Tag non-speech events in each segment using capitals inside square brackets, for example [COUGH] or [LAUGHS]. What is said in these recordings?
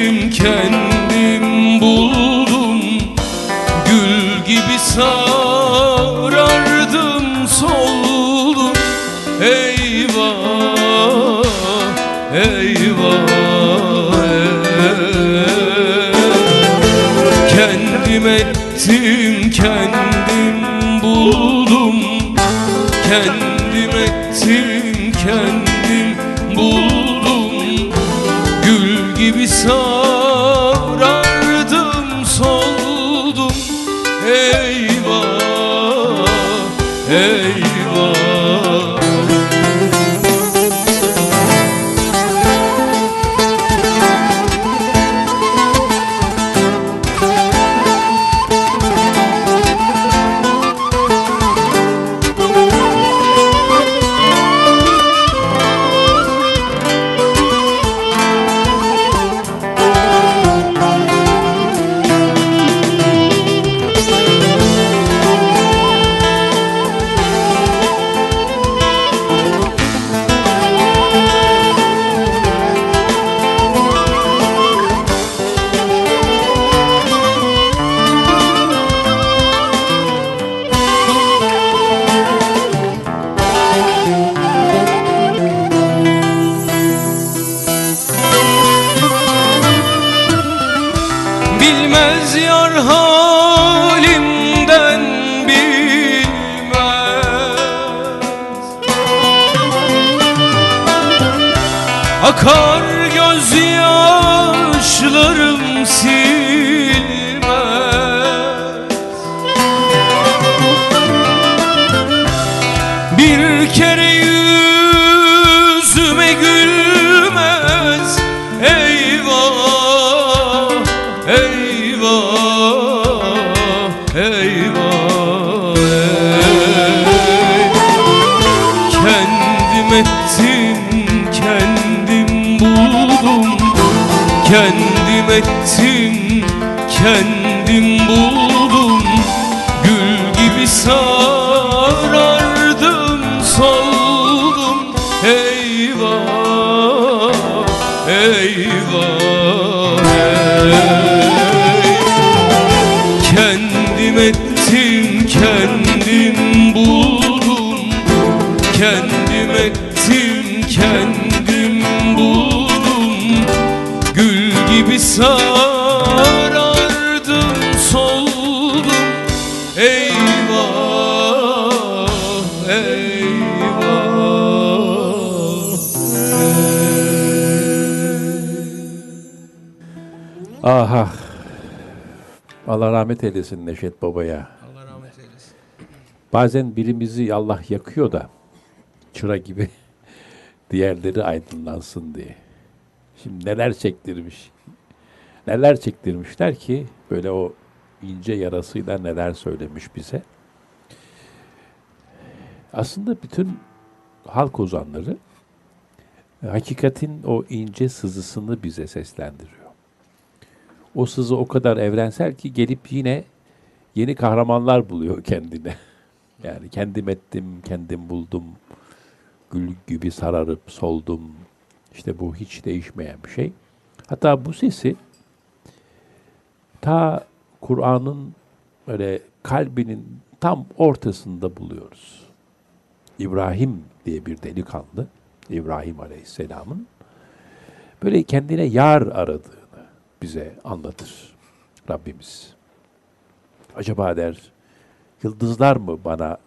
ettim kendim buldum. Gül gibi sarardım soldum. Eyvah eyvah. Ey. Kendim ettim kendim buldum. Kendim Eyvah eyvah Akar gözyaşlarım silmez Kendim ettim, kendim buldum Aha. Allah rahmet eylesin Neşet Baba'ya. Allah rahmet eylesin. Bazen birimizi Allah yakıyor da çıra gibi [LAUGHS] diğerleri aydınlansın diye. Şimdi neler çektirmiş. Neler çektirmişler ki böyle o ince yarasıyla neler söylemiş bize. Aslında bütün halk ozanları hakikatin o ince sızısını bize seslendiriyor. O sızı o kadar evrensel ki gelip yine yeni kahramanlar buluyor [LAUGHS] kendine. Yani kendim ettim, kendim buldum. Gül gibi sararıp soldum. İşte bu hiç değişmeyen bir şey. Hatta bu sesi ta Kur'an'ın böyle kalbinin tam ortasında buluyoruz. İbrahim diye bir delikanlı, İbrahim Aleyhisselam'ın böyle kendine yar aradığını bize anlatır Rabbimiz. Acaba der, yıldızlar mı bana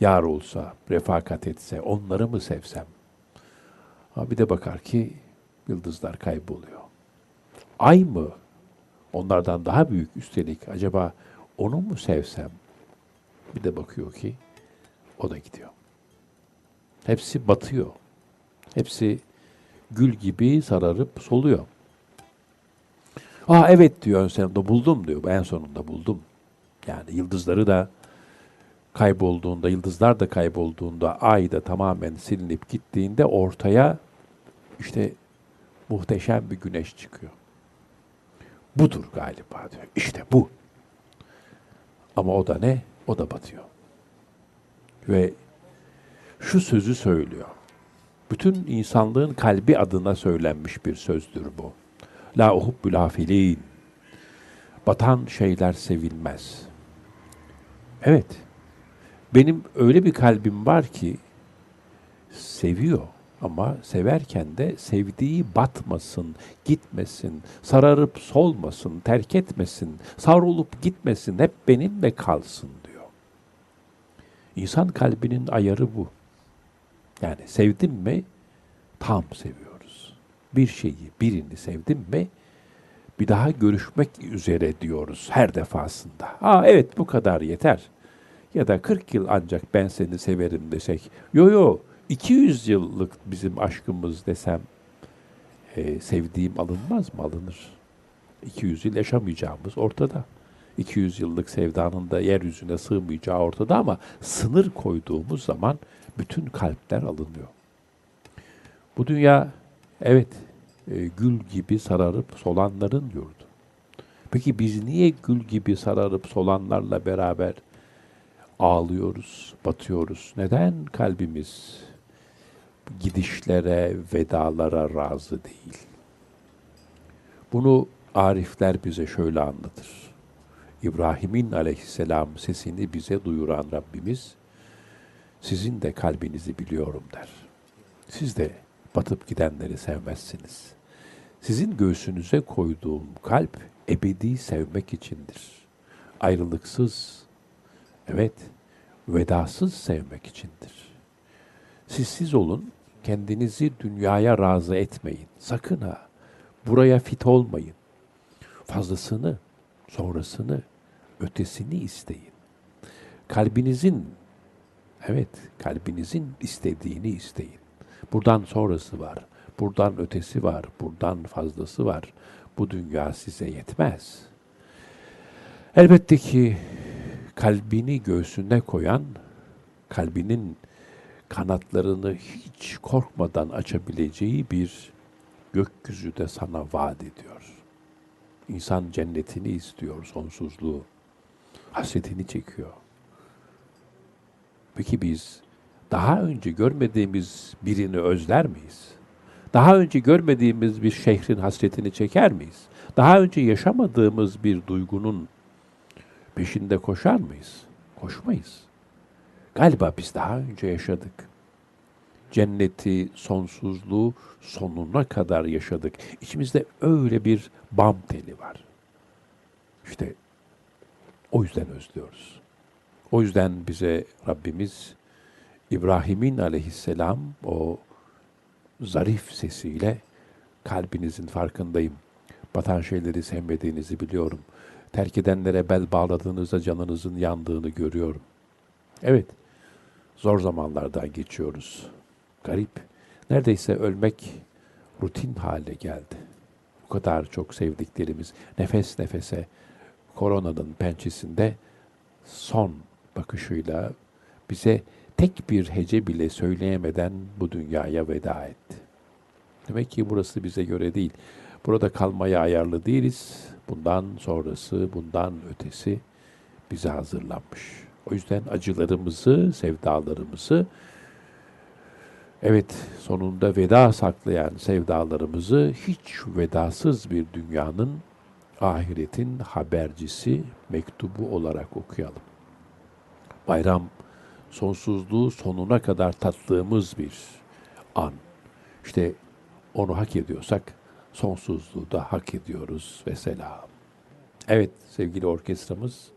yar olsa, refakat etse, onları mı sevsem? Ha bir de bakar ki yıldızlar kayboluyor. Ay mı onlardan daha büyük üstelik acaba onu mu sevsem? Bir de bakıyor ki o da gidiyor. Hepsi batıyor. Hepsi gül gibi sararıp soluyor. Aa evet diyor ön sonunda buldum diyor. En sonunda buldum. Yani yıldızları da kaybolduğunda, yıldızlar da kaybolduğunda, ay da tamamen silinip gittiğinde ortaya işte muhteşem bir güneş çıkıyor. Budur galiba diyor. İşte bu. Ama o da ne? O da batıyor. Ve şu sözü söylüyor. Bütün insanlığın kalbi adına söylenmiş bir sözdür bu. La uhubbul afilin. Batan şeyler sevilmez. Evet. Benim öyle bir kalbim var ki seviyor ama severken de sevdiği batmasın, gitmesin, sararıp solmasın, terk etmesin, savrulup gitmesin, hep benimle kalsın diyor. İnsan kalbinin ayarı bu. Yani sevdim mi tam seviyoruz. Bir şeyi, birini sevdim mi bir daha görüşmek üzere diyoruz her defasında. Aa evet bu kadar yeter. Ya da 40 yıl ancak ben seni severim desek. Yo yo 200 yıllık bizim aşkımız desem e, sevdiğim alınmaz mı? Alınır. 200 yıl yaşamayacağımız ortada. 200 yıllık sevdanın da yeryüzüne sığmayacağı ortada ama sınır koyduğumuz zaman bütün kalpler alınıyor. Bu dünya evet e, gül gibi sararıp solanların yurdu. Peki biz niye gül gibi sararıp solanlarla beraber ağlıyoruz, batıyoruz? Neden kalbimiz gidişlere, vedalara razı değil? Bunu arifler bize şöyle anlatır. İbrahim'in aleyhisselam sesini bize duyuran Rabbimiz, sizin de kalbinizi biliyorum der. Siz de batıp gidenleri sevmezsiniz. Sizin göğsünüze koyduğum kalp ebedi sevmek içindir. Ayrılıksız, evet, vedasız sevmek içindir. Siz siz olun, kendinizi dünyaya razı etmeyin. Sakın ha, buraya fit olmayın. Fazlasını, sonrasını, ötesini isteyin. Kalbinizin, evet, kalbinizin istediğini isteyin. Buradan sonrası var. Buradan ötesi var. Buradan fazlası var. Bu dünya size yetmez. Elbette ki kalbini göğsüne koyan, kalbinin kanatlarını hiç korkmadan açabileceği bir gökyüzü de sana vaat ediyor. İnsan cennetini istiyor, sonsuzluğu. Hasretini çekiyor. Peki biz daha önce görmediğimiz birini özler miyiz? Daha önce görmediğimiz bir şehrin hasretini çeker miyiz? Daha önce yaşamadığımız bir duygunun peşinde koşar mıyız? Koşmayız. Galiba biz daha önce yaşadık. Cenneti, sonsuzluğu sonuna kadar yaşadık. İçimizde öyle bir bam teli var. İşte o yüzden özlüyoruz. O yüzden bize Rabbimiz İbrahim'in aleyhisselam o zarif sesiyle kalbinizin farkındayım. Batan şeyleri sevmediğinizi biliyorum. Terk edenlere bel bağladığınızda canınızın yandığını görüyorum. Evet, zor zamanlardan geçiyoruz. Garip. Neredeyse ölmek rutin hale geldi. Bu kadar çok sevdiklerimiz nefes nefese koronanın pençesinde son bakışıyla bize tek bir hece bile söyleyemeden bu dünyaya veda etti. Demek ki burası bize göre değil. Burada kalmaya ayarlı değiliz. Bundan sonrası, bundan ötesi bize hazırlanmış. O yüzden acılarımızı, sevdalarımızı, evet sonunda veda saklayan sevdalarımızı hiç vedasız bir dünyanın, ahiretin habercisi, mektubu olarak okuyalım. Bayram sonsuzluğu sonuna kadar tattığımız bir an. İşte onu hak ediyorsak sonsuzluğu da hak ediyoruz ve selam. Evet sevgili orkestramız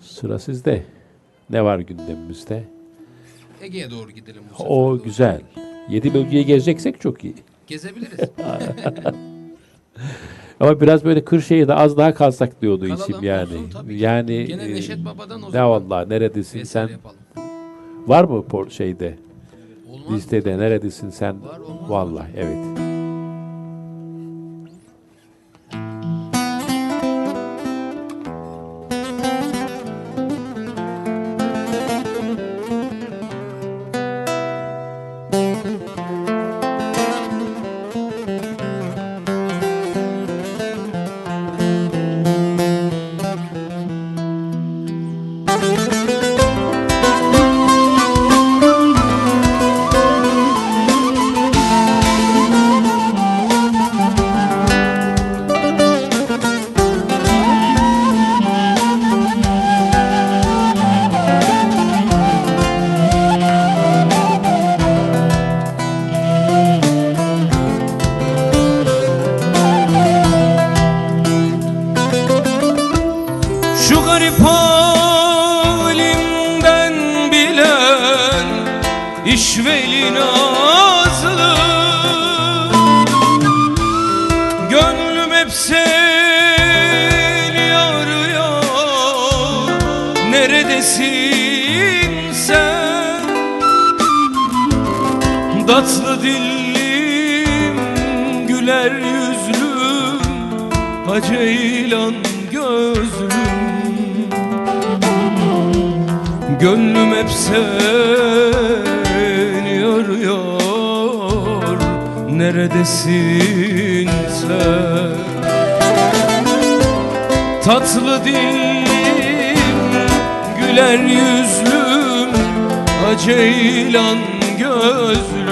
sıra sizde. Ne var gündemimizde? Ege'ye doğru gidelim bu sefer. O Doğru. güzel. Yedi bölgeyi gezeceksek çok iyi. Gezebiliriz. [LAUGHS] Ama biraz böyle Kırşehir'de az daha kalsak diyordu Kalalım, içim yani. olsun tabii. Yani Gene e, Neşet Baba'dan o ne zaman. vallahi neredesin sen? yapalım. Var mı por şeyde? Olmaz mı? Listede neredesin sen? Var, olmaz mı? Vallahi evet. Dillim Güler yüzlüm Aceylan gözlüm. Gönlüm hep seni arıyor Neredesin sen? Tatlı dillim Güler yüzlüm Aceylan gözlüm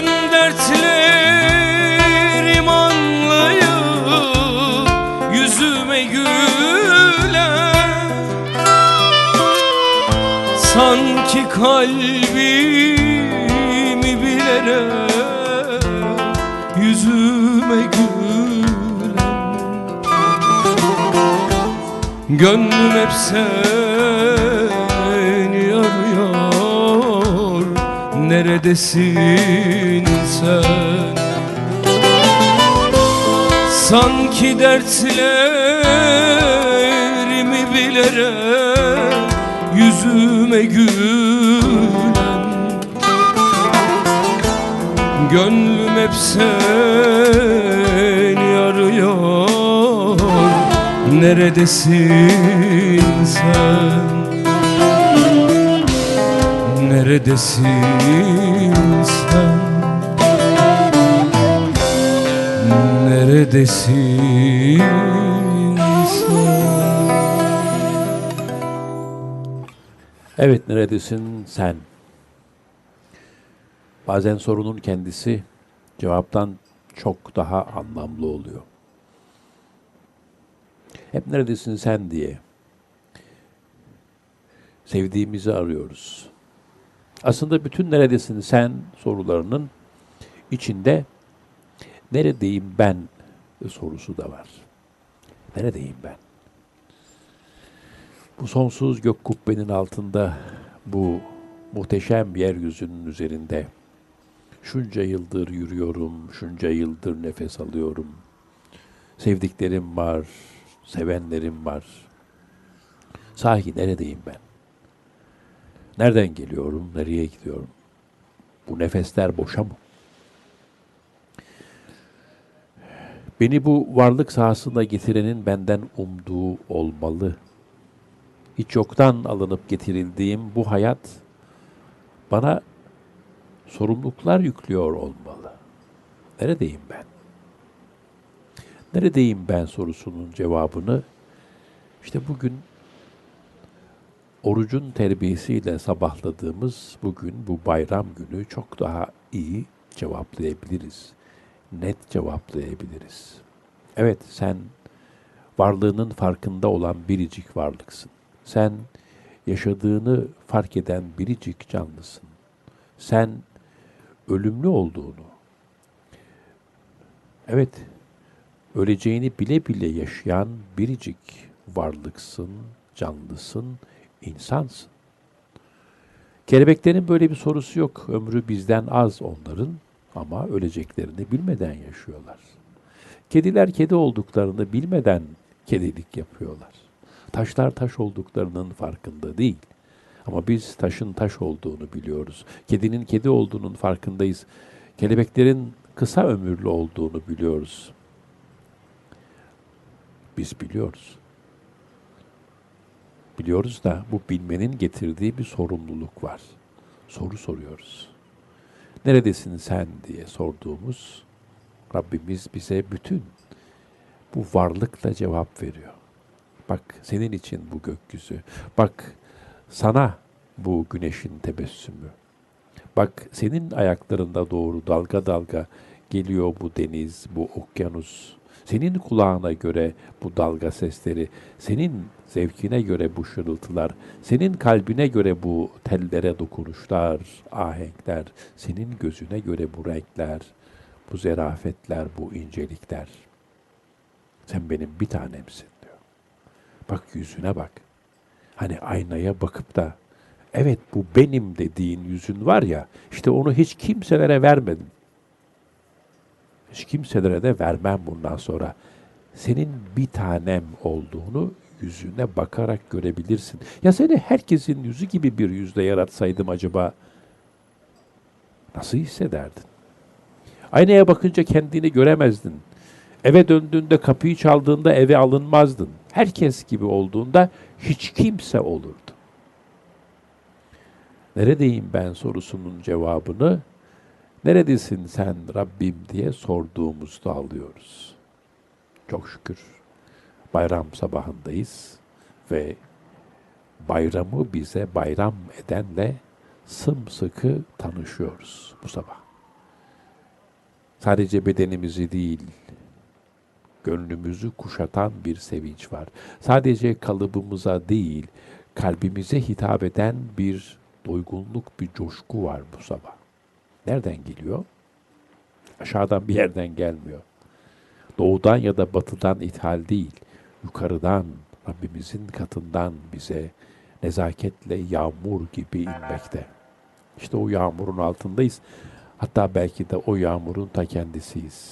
Bütün dertlerim anlayıp Yüzüme güler Sanki kalbimi bilerek Yüzüme gülen. Gönlüm hep seni Neredesin sen? Sanki dertlerimi bilerek Yüzüme gülen Gönlüm hep seni arıyor. Neredesin sen Neredesin sen Neredesin sen Evet neredesin sen? Bazen sorunun kendisi cevaptan çok daha anlamlı oluyor. Hep neredesin sen diye sevdiğimizi arıyoruz. Aslında bütün neredesin sen sorularının içinde neredeyim ben sorusu da var. Neredeyim ben? Bu sonsuz gök kubbenin altında, bu muhteşem yeryüzünün üzerinde şunca yıldır yürüyorum, şunca yıldır nefes alıyorum. Sevdiklerim var, sevenlerim var. Sahi neredeyim ben? Nereden geliyorum, nereye gidiyorum? Bu nefesler boşa mı? Beni bu varlık sahasına getirenin benden umduğu olmalı. Hiç yoktan alınıp getirildiğim bu hayat bana sorumluluklar yüklüyor olmalı. Neredeyim ben? Neredeyim ben sorusunun cevabını işte bugün orucun terbiyesiyle sabahladığımız bugün bu bayram günü çok daha iyi cevaplayabiliriz. Net cevaplayabiliriz. Evet sen varlığının farkında olan biricik varlıksın. Sen yaşadığını fark eden biricik canlısın. Sen ölümlü olduğunu, evet öleceğini bile bile yaşayan biricik varlıksın, canlısın, insansın. Kelebeklerin böyle bir sorusu yok. Ömrü bizden az onların ama öleceklerini bilmeden yaşıyorlar. Kediler kedi olduklarını bilmeden kedilik yapıyorlar. Taşlar taş olduklarının farkında değil. Ama biz taşın taş olduğunu biliyoruz. Kedinin kedi olduğunun farkındayız. Kelebeklerin kısa ömürlü olduğunu biliyoruz. Biz biliyoruz. Biliyoruz da bu bilmenin getirdiği bir sorumluluk var. Soru soruyoruz. Neredesin sen diye sorduğumuz Rabbimiz bize bütün bu varlıkla cevap veriyor. Bak senin için bu gökyüzü. Bak sana bu güneşin tebessümü. Bak senin ayaklarında doğru dalga dalga geliyor bu deniz, bu okyanus. Senin kulağına göre bu dalga sesleri, senin zevkine göre bu şırıltılar, senin kalbine göre bu tellere dokunuşlar, ahenkler, senin gözüne göre bu renkler, bu zerafetler, bu incelikler. Sen benim bir tanemsin diyor. Bak yüzüne bak. Hani aynaya bakıp da evet bu benim dediğin yüzün var ya işte onu hiç kimselere vermedim. Hiç kimselere de vermem bundan sonra. Senin bir tanem olduğunu yüzüne bakarak görebilirsin. Ya seni herkesin yüzü gibi bir yüzle yaratsaydım acaba nasıl hissederdin? Aynaya bakınca kendini göremezdin. Eve döndüğünde kapıyı çaldığında eve alınmazdın. Herkes gibi olduğunda hiç kimse olurdu. Neredeyim ben sorusunun cevabını neredesin sen Rabbim diye sorduğumuzda alıyoruz. Çok şükür bayram sabahındayız ve bayramı bize bayram edenle sımsıkı tanışıyoruz bu sabah. Sadece bedenimizi değil, gönlümüzü kuşatan bir sevinç var. Sadece kalıbımıza değil, kalbimize hitap eden bir doygunluk, bir coşku var bu sabah. Nereden geliyor? Aşağıdan bir yerden gelmiyor. Doğudan ya da batıdan ithal değil, yukarıdan, Rabbimizin katından bize nezaketle yağmur gibi inmekte. İşte o yağmurun altındayız. Hatta belki de o yağmurun ta kendisiyiz.